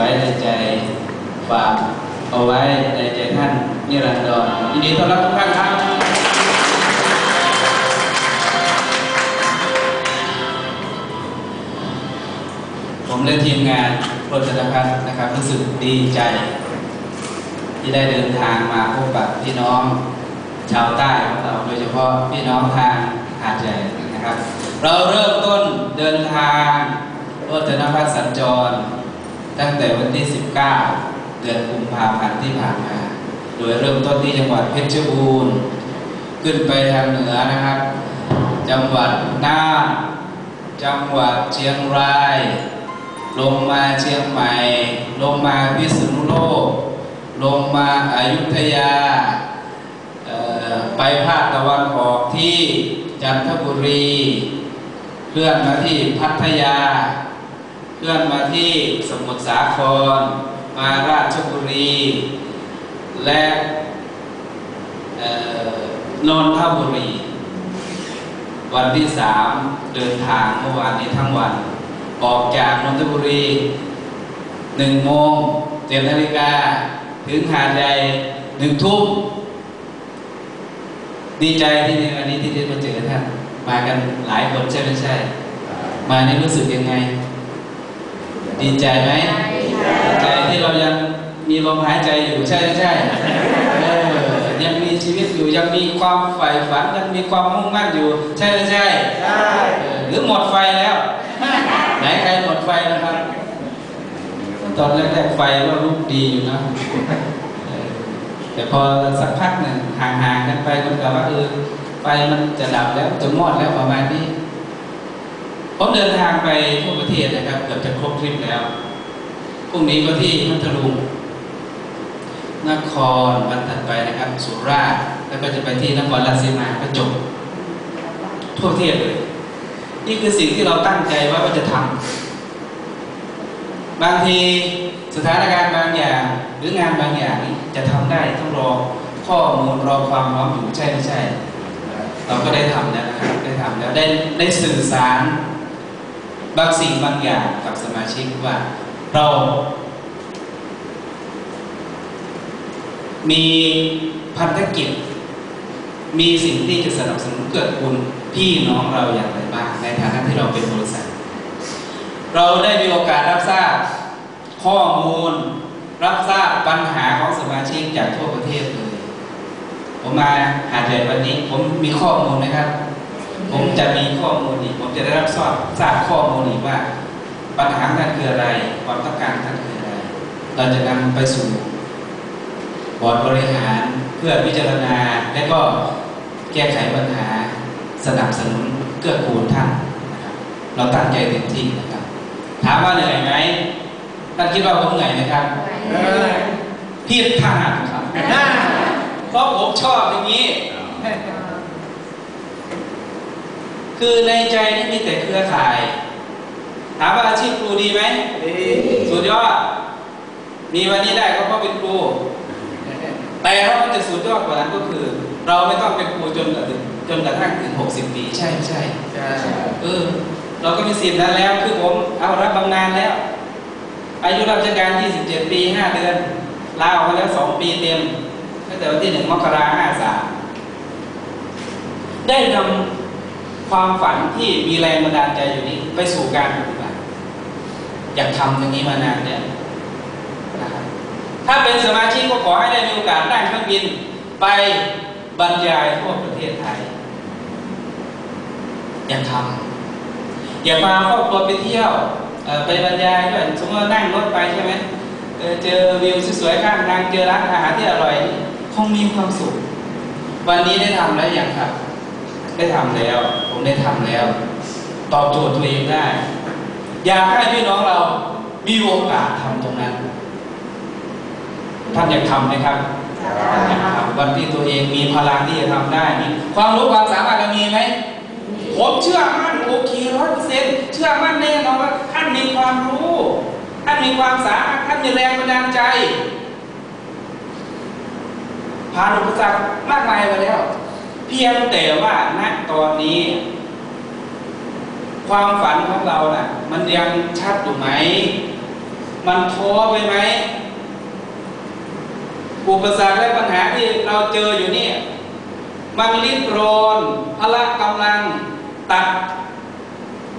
ว้ในใจฝากเอาไว้ในใจท่านนิรันดรยินดีต้อนรับทุกท่านครับผมและทีมงานโรจนพัฒน์นะครับรู้สึกดีใจ ที่ได้เดินทางมาพบกับพี่น้องชาวใต้ของเราโดยเฉพาะพี่น้องทางหาดใหญ่นะครับ เราเริ่มต้นเดินทางรถนพัฒน์สัญจร ตั้งแต่วันที่ 19 เดือนกุมภาพันธ์ที่ผ่านมา โดยเริ่มต้นที่จังหวัดเพชรบูรณ์ ขึ้นไปทางเหนือนะครับ จังหวัดน่านจังหวัดเชียงราย ลงมาเชียงใหม่ ลงมาพิษณุโลก ลงมาอายุทยา ไปภาคตะวันออกที่จันทบุรีเคลื่อนมาที่พัทยา เลื่อนมาที่สมุทรสาคร มาราชบุรี และนนทบุรี วันที่สามเดินทางเมื่อวานนี้ทั้งวัน ออกจากนนทบุรีหนึ่งโมงเจ็ดนาฬิกาถึงหาดใหญ่หนึ่งทุ่มดีใจที่ในวันนี้ที่ได้มาเจอท่านมากันหลายคนใช่ไม่ใช่ มานี่รู้สึกยังไง ดีใจไหมดีใจที่เรายังมีลมหายใจอยู่ใช่ไม่ใช่เออยังมีชีวิตอยู่ยังมีความใฝ่ฝันยังมีความมุ่งมั่นอยู่ ใช่ไม่ใช่ใช่หรือหมดไฟแล้วไหนใครหมดไฟนะครับ ตอนแรกๆไฟก็ลุกดีอยู่นะแต่พอสักพักหนึ่งห่างๆกันไปมันก็ว่าเออไฟมันจะดับแล้วจะมอดแล้วประมาณนี้ ผมเดินทางไปทั่วประเทศนะครับเกือบจะครบทริปแล้วพรุ่งนี้ก็ที่พัทลุงนครวันถัดไปนะครับ สุราษฎร์แล้วก็จะไปที่นครราชสีมาก็จบทั่วประเทศเลย นี่คือสิ่งที่เราตั้งใจว่าว่าจะทำบางทีสถานการณ์บางอย่าง หรืองานบางอย่างนี่จะทำได้ต้องรอข้อมูลรอความพร้อมอยู่ใช่ไม่ใช่ เราก็ได้ทำแล้วนะครับได้ทำแล้วได้ได้สื่อสาร บางสิ่งบางอย่างกับสมาชิกว่าเรามีพันธกิจ มีสิ่งที่จะสนับสนุนเกิดคุณพี่น้องเราอย่างไรบ้างในฐานะที่เราเป็นบริษัท เราได้มีโอกาสรับทราบข้อมูล รับทราบปัญหาของสมาชิกจากทั่วประเทศเลย ผมมาหาดใหญ่วันนี้ผมมีข้อมูลนะครับ ผมจะมีข้อมูลอีก ผมจะได้รับทราบทราบข้อมูลอีกว่า ปัญหาท่านคืออะไร ความต้องการท่านคืออะไร เราจะนำไปสู่บอร์ดบริหารเพื่อพิจารณาและก็แก้ไขปัญหาสนับสนุนเกื้อกูลท่านนะครับเราตั้งใจเต็มที่นะครับ ถามว่าเหนื่อยไหมท่านคิดว่าผมเหนื่อยไหมครับเออพี่ทหารครับเพราะผมชอบอย่างนี้ คือในใจนี่มีแต่เครือข่าย ถามว่าอาชีพครูดีไหมดีสุดยอด มีวันนี้ได้ก็เพราะเป็นครู แต่ถ้ามันจะสุดยอดกว่านั้นก็คือ เราไม่ต้องเป็นครูจนกระทั่งจนกระทั่งถึง 60 ปี ใช่ไม่ใช่ใช่เออเราก็มีสิทธิ์นั้นแล้ว คือผมเอารับบำนาญแล้ว อายุราชการ 27 ปี 5 เดือน ลาออกมาแล้ว 2 ปีเต็มตั้งแต่วันที่ 1 มกราคม 53 ได้นำ ความฝันที่มีแรงบันดาลใจอยู่นี้ไปสู่การปฏิบัติอยากทำอย่างนี้มานานแล้วนะครับถ้าเป็นสมาชิกก็ขอให้ได้มีโอกาสนั่งเครื่องบินไปบรรยายทั่วประเทศไทย อยากทำอยากพาครอบครัวไปเที่ยวไปบรรยายด้วยสมมติว่านั่งรถไปใช่ไหมเจอวิวสวยๆข้างทางเจอร้านอาหารที่อร่อยคงมีความสุข วันนี้ได้ทำแล้วยังครับ ได้ทำแล้ว มได้ทำแล้ว ตอบโจทย์ตัวเองได้ อยากให้พี่น้องเรามีโอกาสทำตรงนั้น ท่านอยากทำไหมครับอยากทำวันที่ตัวเองมีพลังที่จะทำได้มีความรู้ความสามารถเรามีไหมผมเชื่อมั่นโอเคร้อยเปอร์เซ็นต์เชื่อมั่นแน่นอนว่าท่านมีความรู้ท่านมีความสามารถท่านมีแรงบันดาลใจผ่านอุปสรรคมากมายมาแล้ว เพียงแต่ว่าณตอนนี้ ความฝันของเราน่ะ มันยังชัดอยู่ไหม มันท้อไปไหมอุปสรรคและปัญหาที่เราเจออยู่เนี่ย มันริดรอนพละกำลังตัด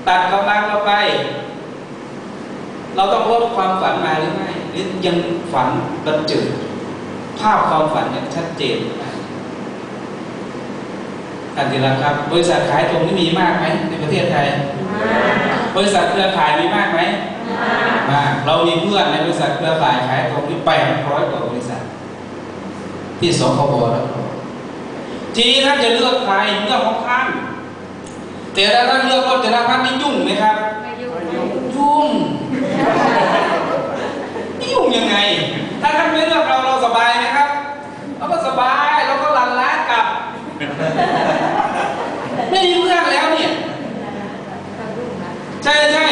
ตัดกำลังเราไป เราต้องลดความฝันมาหรือไม่หรือยังฝันบันเจิดภาพความฝันเนี่ยชัดเจนไห มอันที่ละครับ บริษัทขายตรงนี้มีมากไหมในประเทศไทยบริษัทเครือข่ายมีมากไหมมากเรามีเพื่อนในบริษัทเครือข่ายขายตรงนี้แปดร้อยกว่าบริษัท ที่สคบแล้วทีนี้ท่านจะเลือกใครเรื่องของท่านแต่ถ้าท่านเลือกรถจนาพัฒน์นี่ยุ่งไหมครับยุ่งนี่ยุ่งยังไง ถ้าท่านไม่เลือกเราเราสบายไหมครับเราก็สบายเราก็ลันล้ากลับ ไม่มีเพื่อนแล้วเนี่ย ใช่ใช่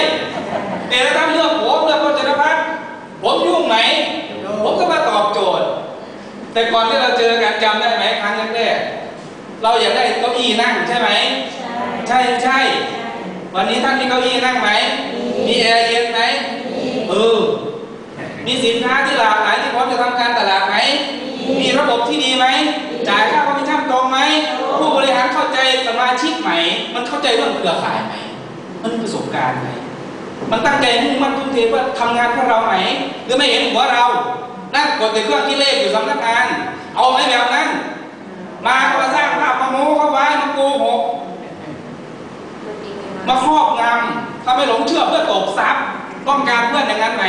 แต่ถ้าท่านเลือกผมเลือกรถจนาพัฒน์ผมยุ่งไหม ผมก็มาตอบโจทย์ แต่ก่อนที่เราเจอกันจำได้ไหมครั้งแรกๆเราอยากได้เก้าอี้นั่งใช่ไหม ใช่ใช่วันนี้ท่านมีเก้าอี้นั่งไหม มีแอร์เย็นไหมเออมีสินค้าที่หลากหลายที่พร้อมจะทำการตลาดไหม มีระบบที่ดีไหม จ่ายค่าคอมมิชชั่นตรงไหม ผู้บริหารเข้า ใจสมาชิกไหม มันเข้าใจเรื่องเครือข่ายไหม มันมีประสบการณ์ไหม มันตั้งใจมุ่งมั่นทุ่มเทเพื่อทำงานเพื่อเราไหม หรือไม่เห็นหัวเรา นั่งกดแต่เครื่องคิดเลขอยู่สำนักงาน เอาไหมแบบนั้น มาก็มาสร้างภาพมาโม้เข้าไว้มาโกหก มาครอบงำทำให้หลงเชื่อเพื่อตบทรัพย์ ต้องการเพื่อนอย่างนั้นไหม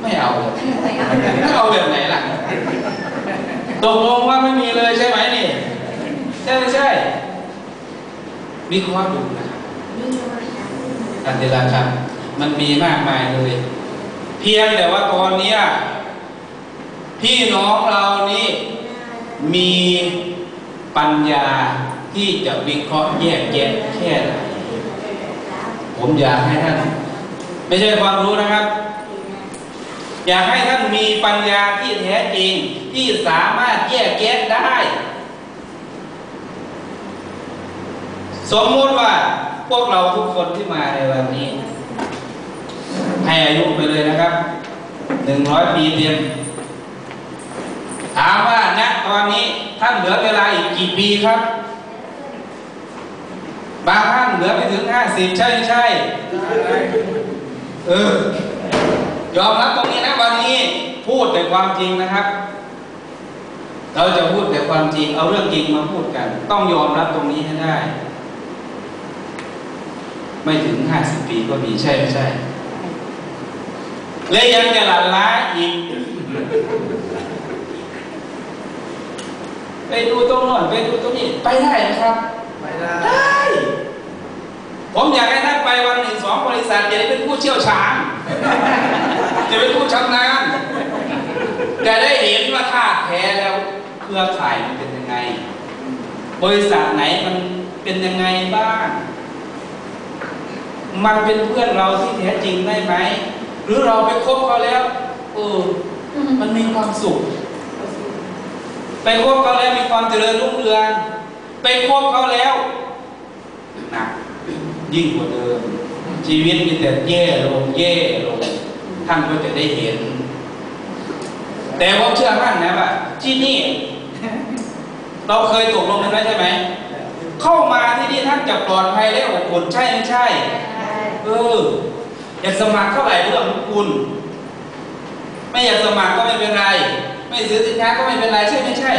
ไม่เอา ไม่เอาแบบไหนล่ะตกลงว่าไม่มีเลยใช่ไหมนี่ ใช่ไม่ใช่ วิเคราะห์ดูนะครับอันเดลาครับ มันมีมากมายเลย เพียงแต่ว่าตอนเนี้ยพี่น้องเรานี่มีปัญญาที่จะวิเคราะห์แยกแยะแค่ไหนผมอยากให้ท่าน ไม่ใช่ความรู้นะครับ อยากให้ท่านมีปัญญาที่แท้จริงที่สามารถแยกแยะได้ สมมติว่าพวกเราทุกคนที่มาในวันนี้ให้อายุไปเลยนะครับหนึ่งร้อยปีเต็มถามว่าณตอนนี้ท่านเหลือเวลาอีกกี่ปีครับ บางท่านเหลือไปถึงห้าสิบใช่ไม่ใช่เออยอมรับตรงนี้นะวันนี้พูดแต่ความจริงนะครับ เราจะพูดแต่ความจริงเอาเรื่องจริงมาพูดกัน ต้องยอมรับตรงนี้ให้ได้ ไม่ถึงห้าสิบปีก็มีใช่ไม่ใช่ และยังจะหลั่นล้าอีก ไปดูตรงโน้นไปดูตรงนี้ ไปได้นะครับได้ ผมอยากให้ท่านไปวันหนึ่งสองบริษัทจะได้เป็นผู้เชี่ยวชาญจะเป็นผู้ชำนาญจะได้เห็นว่าธาตุแท้แล้วเครือข่ายมันเป็นยังไง บริษัทไหนมันเป็นยังไงบ้าง มันเป็นเพื่อนเราที่แท้จริงได้ไหม หรือเราไปคบเขาแล้วเออมันมีความสุข ไปคบเขาแล้วมีความเจริญรุ่งเรืองไปคบเขาแล้วหนักยิ่งกว่าเดิม ชีวิตมีแต่แย่ลงแย่ลงท่านก็จะได้เห็น แต่ผมเชื่อมั่นนะว่าที่นี่ เราเคยตกลงกันไว้ใช่ไหม เข้ามาที่นี่ท่านจะปลอดภัยและอบอุ่นใช่ไม่ใช่ เออ อยากสมัครเท่าไหร่เรื่องของคุณ ไม่อยากสมัครก็ไม่เป็นไร ไม่ซื้อสินค้าก็ไม่เป็นไรใช่ไม่ใช่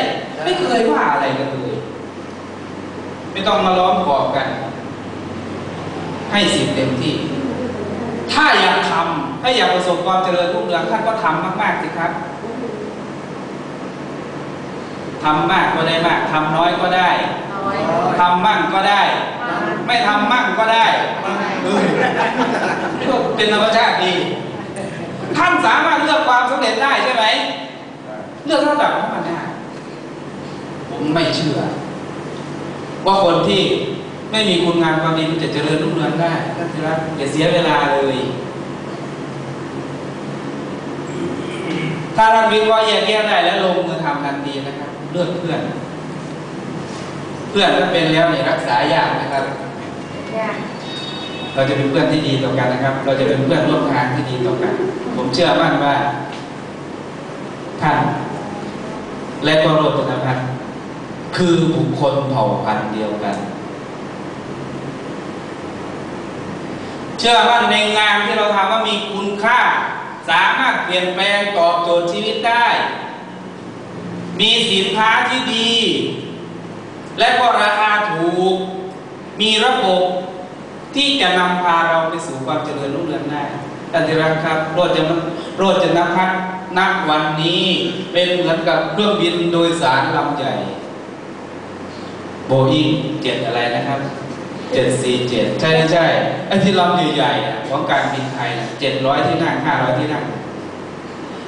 ไม่เคยว่าอะไรกันเลย ไม่ต้องมาล้อมกรอบกัน ให้สิทธิ์เต็มที่ ถ้าอยากทำถ้าอยากประสบความเจริญรุ่งเรืองท่านก็ทำมากๆสิครับทำมากก็ได้มาก ทำน้อยก็ได้ ทำมั่งก็ได้ ไม่ทำมั่งก็ได้เออนี่ก็เป็นธรรมชาติดี ท่านสามารถเลือกความสำเร็จได้ใช่ไหม เลือกระดับของมันได้ผมไม่เชื่อ ว่าคนที่ไม่มีคุณงามความดีมันจะเจริญรุ่งเรืองได้ท่านที่รักอย่าเสียเวลาเลย ถ้าท่านวิเคราะห์แยกแยะได้แล้วลงมือทำทันทีนะครับ เลือกเพื่อน เพื่อนถ้าเป็นแล้วเนี่ยรักษายากนะครับยาก เราจะเป็นเพื่อนที่ดีต่อกันนะครับ เราจะเป็นเพื่อนร่วมทางที่ดีต่อกัน ผมเชื่อมั่นว่าท่านและก็โรจนพัฒน์คือบุคคลเผ่าพันธุ์เดียวกัน เชื่อมั่นในงานที่เราทำว่ามีคุณค่า สามารถเปลี่ยนแปลงตอบโจทย์ชีวิตได้ มีสินค้าที่ดี และก็ราคาถูก มีระบบที่จะนำพาเราไปสู่ความเจริญรุ่งเรืองได้ท่านที่รักครับ โรจนโรจนพัฒน์นักวันนี้เป็นเหมือนกับเครื่องบินโดยสารลำใหญ่ โบอิงเจ็ดอะไรนะครับเจ็ดสี่เจ็ดใช่ใช่ไอ้ที่ลำใหญ่ๆของการบินไทยเจ็ดร้อยที่นั่งห้าร้อยที่นั่ง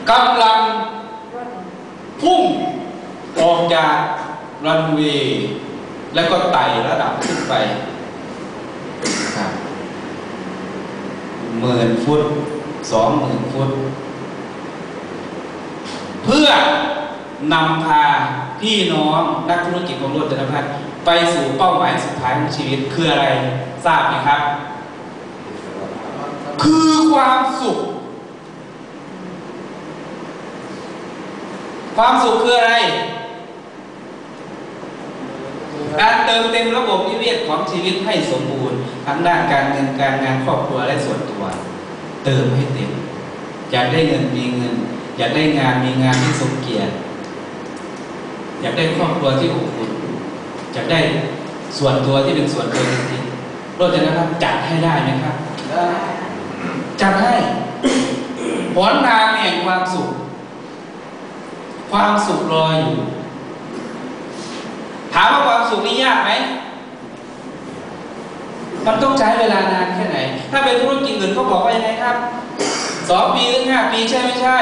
กำลังพุ่งออกจากรันเวย์ แล้วก็ไต่ระดับขึ้นไปครับหมื่นฟุตสองหมื่นฟุต เพื่อนำพาพี่น้องนักธุรกิจของโรจนพัฒน์ไปสู่เป้าหมายสุดท้ายของชีวิตคืออะไรทราบไหมครับ คือความสุข ความสุขคืออะไร การเติมเต็มระบบนิเวศของชีวิตให้สมบูรณ์ทั้งด้านการเงินการงานครอบครัวและส่วนตัว เติมให้เต็มอยากได้เงินมีเงิน อยากได้งานมีงานที่สมเกียรติ อยากได้ครอบครัวที่อบอุ่นอยากได้ส่วนตัวที่เป็นส่วนตัวจริงๆโรจนะครับจัดให้ได้ไหมครับจัดให้หนทางแห่งความสุข ความสุขรออยู่ ถามว่าความสุขนี่ยากไหมมันต้องใช้เวลานานแค่ไหน ถ้าเป็นธุรกิจอื่นเขาบอกว่ายังไงครับสองปีถึงห้าปีใช่ไม่ใช่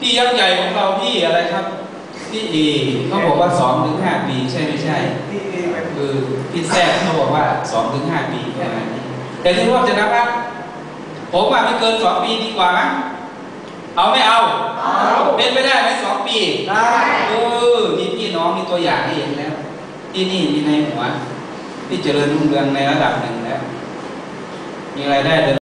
พี่ยักษ์ใหญ่ของเราพี่อะไรครับพี่เอเขาบอกว่าสองถึงห้าปีใช่ไม่ใช่คือพี่แซ่บเขาบอกว่าสองถึงห้าปีแค่นั้นแต่ที่รวบจะนะครับผมว่าไม่เกินสองปีดีกว่ามั้งเอาไม่เอา เป็นไปได้ไหมสองปีได้เออมีพี่น้องมีตัวอย่างให้เห็นแล้ว ที่นี่มีในหัว ที่เจริญรุ่งเรืองในระดับหนึ่งแล้ว มีรายได้เดือน